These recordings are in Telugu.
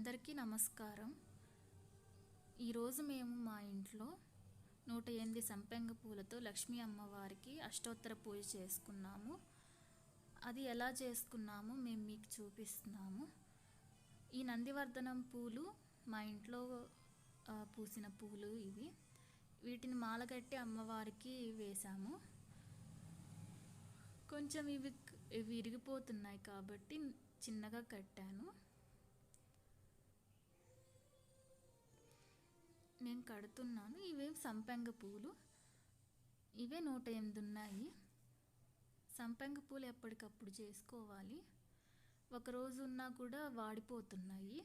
అందరికీ నమస్కారం. ఈరోజు మేము మా ఇంట్లో నూట ఎనిమిది సంపెంగ పూలతో లక్ష్మీ అమ్మవారికి అష్టోత్తర పూజ చేసుకున్నాము. అది ఎలా చేసుకున్నామో మేము మీకు చూపిస్తున్నాము. ఈ నందివర్ధనం పూలు మా ఇంట్లో పూసిన పూలు ఇవి. వీటిని మాలగట్టి అమ్మవారికి వేశాము. కొంచెం ఇవి ఇవి విరిగిపోతున్నాయి కాబట్టి చిన్నగా కట్టాను. నేను కడుతున్నాను. ఇవే సంపెంగ పూలు. ఇవే నూట ఎనిమిది ఉన్నాయి. సంపెంగ పూలు ఎప్పటికప్పుడు చేసుకోవాలి. ఒక రోజు ఉన్నా కూడా వాడిపోతున్నాయి.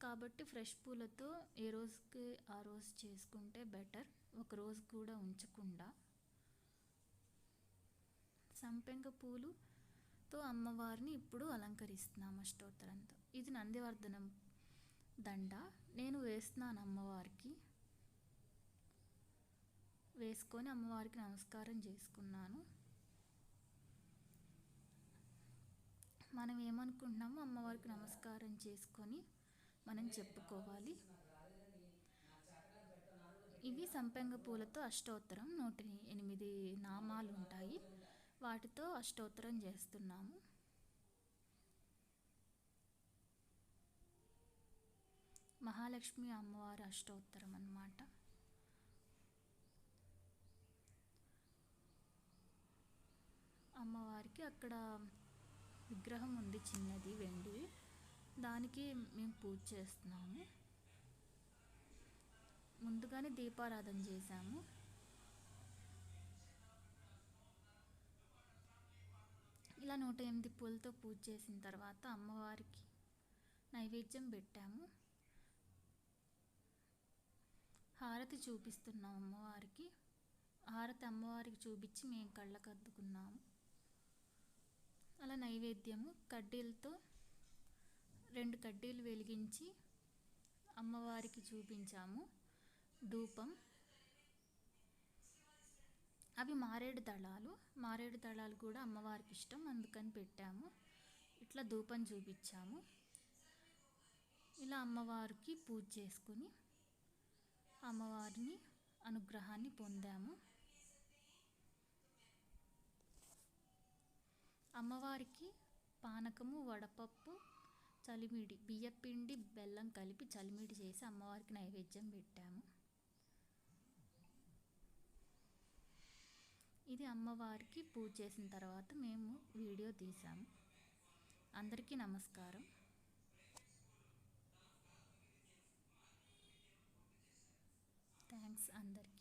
కాబట్టి ఫ్రెష్ పూలతో ఏ రోజుకి ఆ రోజు చేసుకుంటే బెటర్. ఒక రోజు కూడా ఉంచకుండా. సంపెంగ పూలుతో అమ్మవారిని ఇప్పుడు అలంకరిస్తున్నాం అష్టోత్తరంతో. ఇది నందివర్ధనం దండ. నేను వేస్తున్నాను అమ్మవారికి. వేసుకొని అమ్మవారికి నమస్కారం చేసుకున్నాను. మనం ఏమనుకుంటున్నామో అమ్మవారికి నమస్కారం చేసుకొని మనం చెప్పుకోవాలి. ఇవి సంపెంగ పూలతో అష్టోత్తరం నూట ఎనిమిది నామాలు ఉంటాయి. వాటితో అష్టోత్తరం చేస్తున్నాము. మహాలక్ష్మి అమ్మవారి అష్టోత్తరం అన్నమాట. అమ్మవారికి అక్కడ విగ్రహం ఉంది చిన్నది వెండి దానికి మేము పూజ చేస్తున్నాము. ముందుగానే దీపారాధన చేశాము. ఇలా నూట ఎనిమిది పూలతో పూజ చేసిన తర్వాత అమ్మవారికి నైవేద్యం పెట్టాము. హారతి చూపిస్తున్నాం అమ్మవారికి హారతి అమ్మవారికి చూపించి మేము కళ్ళకు అద్దుకున్నాము. అలా నైవేద్యము కడ్డీలతో రెండు కడ్డీలు వెలిగించి అమ్మవారికి చూపించాము. ధూపం అవి మారేడు దళాలు. మారేడు దళాలు కూడా అమ్మవారికి ఇష్టం అందుకని పెట్టాము. ఇట్లా ధూపం చూపించాము. ఇలా అమ్మవారికి పూజ చేసుకుని అమ్మవారిని అనుగ్రహాన్ని పొందాము. అమ్మవారికి పానకము వడపప్పు చలిమిడి బియ్యపిండి బెల్లం కలిపి చలిమిడి చేసి అమ్మవారికి నైవేద్యం పెట్టాము. ఇది అమ్మవారికి పూజ చేసిన తర్వాత మేము వీడియో తీసాము. అందరికీ నమస్కారం. థ్యాంక్స్ అందరికీ